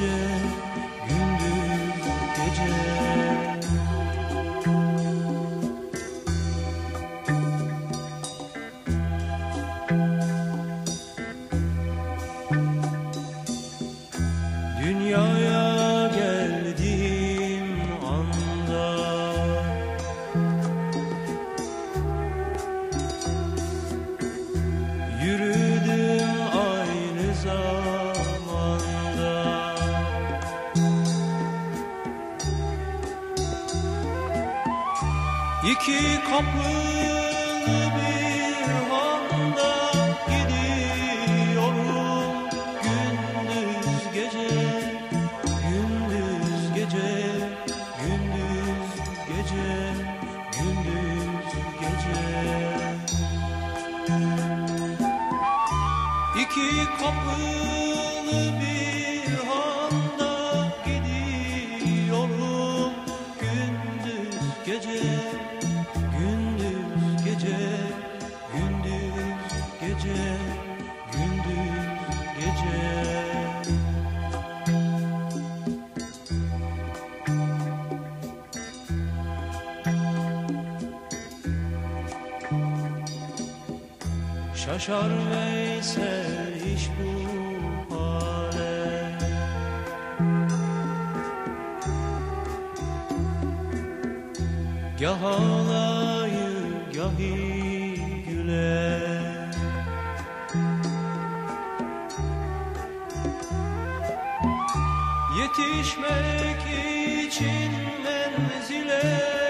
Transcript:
gece Gündüz gece İki kapılı bir Şaşar Veysel iş bu hale. Gah ağlayır gahi güler Yetişmek için menzile